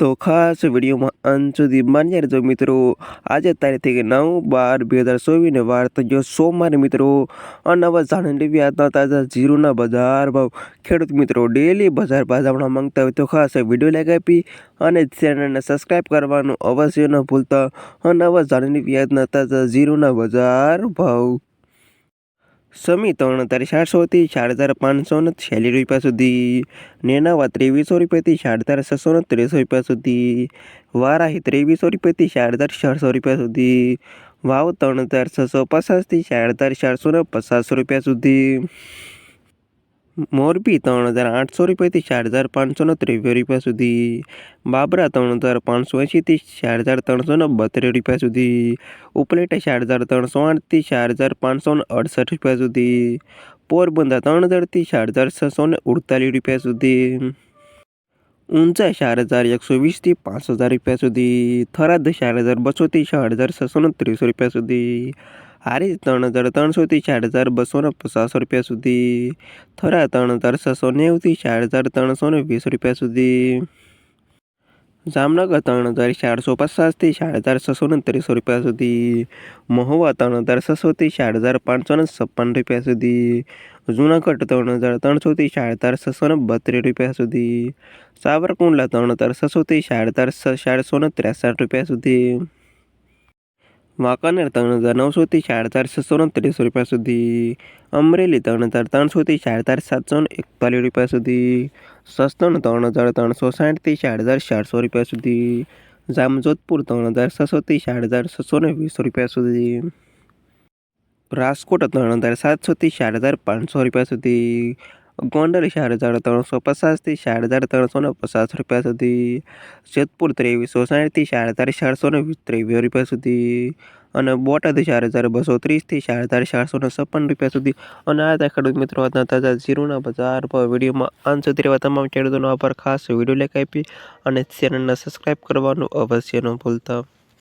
તો ખાસ વિડીયોમાં અંત સુધી માન્ય રહેજો મિત્રો. આજે તારીખ નવ બાર બે હજાર ચોવીસને વાર થયો સોમવારે મિત્રો. અનવા જાણી લેવી આજના તાજા ઝીરોના બજાર ભાવ. ખેડૂત મિત્રો ડેલી બજાર ભાવ જાણવા માંગતા હોય તો ખાસ વીડિયો લાઈક આપી અને ચેનલને સબસ્ક્રાઈબ કરવાનું અવશ્ય ન ભૂલતા. અનવા જાણી લેવી આજના તાજા ઝીરોના બજાર ભાવ. સમી ત્રણ હજાર ચારસોથી ચાર હજાર પાંચસો ને છેલ્લી રૂપિયા સુધી. નેનાવા ત્રેવીસો રૂપિયાથી ચાર હજાર છસો ને ત્રીસો રૂપિયા સુધી. વારાહી ત્રેવીસો રૂપિયાથી ચાર હજાર ચારસો રૂપિયા સુધી. વાવ ત્રણ હજાર છસો પચાસથી ચાર હજાર ચારસો ને પચાસ રૂપિયા સુધી. મોરબી ત્રણ હજાર આઠસો રૂપિયાથી ચાર હજાર પાંચસો ને ત્રેવીસ રૂપિયા સુધી. બાબરા ત્રણ હજાર પાંચસો એંશીથી ચાર હજાર ત્રણસો ને બત્રીસ રૂપિયા સુધી. ઉપલેટા ચાર હજાર ત્રણસો આઠથી ચાર હજાર પાંચસો ને અડસઠ રૂપિયા સુધી. પોરબંદર ત્રણ હજારથી ચાર હજાર છસો ને ઉડતાલીસ રૂપિયા સુધી. ઊંચા ચાર હજાર એકસો વીસથી પાંચ હજાર રૂપિયા સુધી. થરાદ ચાર હજાર બસોથી ચાર હજાર છસો ને ત્રીસો રૂપિયા સુધી. હારી ત્રણ હજાર ત્રણસોથી ચાર હજાર બસો ને પચાસ રૂપિયા સુધી. થરા ત્રણ હજાર છસો નેવુંથી ચાર હજાર ત્રણસો ને વીસ રૂપિયા સુધી. જામનગર ત્રણ હજાર ચારસો પચાસથી ચાર હજાર છસો ને ત્રીસો રૂપિયા સુધી. મહુવા ત્રણ હજાર છસોથી ચાર હજાર પાંચસો ને છપ્પન રૂપિયા સુધી. જૂનાગઢ ત્રણ હજાર ત્રણસોથી ચાર હજાર છસો ને બત્રીસ રૂપિયા સુધી. સાબરકુંડલા ત્રણ હજાર છસોથી ચાર હજાર ચારસો ને ત્રેસઠ રૂપિયા સુધી. વાંકાનેર ત્રણ હજાર નવસોથી ચાર હજાર છસો ત્રીસ રૂપિયા સુધી. અમરેલી ત્રણ હજાર ત્રણસોથી ચાર હજાર સાતસો એકતાલીસ રૂપિયા સુધી. સસ્તણ ત્રણ હજાર ત્રણસો સાઠથી ચાર હજાર ચારસો રૂપિયા સુધી. જામજોધપુર ત્રણ હજાર છસોથી ચાર હજાર છસો વીસ રૂપિયા સુધી. રાજકોટ ત્રણ હજાર સાતસોથી ચાર હજાર પાંચસો રૂપિયા સુધી. ગોંડલ ચાર હજાર ત્રણસો પચાસથી ચાર હજાર ત્રણસો પચાસ રૂપિયા સુધી. જેતપુર ત્રેવીસો સાઠથી ચાર હજાર ચારસો ને ત્રેવીસ રૂપિયા સુધી. અને બોટાદ ચાર હજાર બસો ત્રીસથી ચાર હજાર ચારસો ને છપ્પન રૂપિયા સુધી. અને આ હતા ખેડૂત મિત્રો, આજના તાજા જીરુના બજાર પર વિડીયોમાં અંત સુધી રહેવા તમામ ખેડૂતોનો આભાર. ખાસ વીડિયો લેખ આપી અને ચેનલને સબસ્ક્રાઈબ કરવાનું અવશ્ય ન ભૂલતા.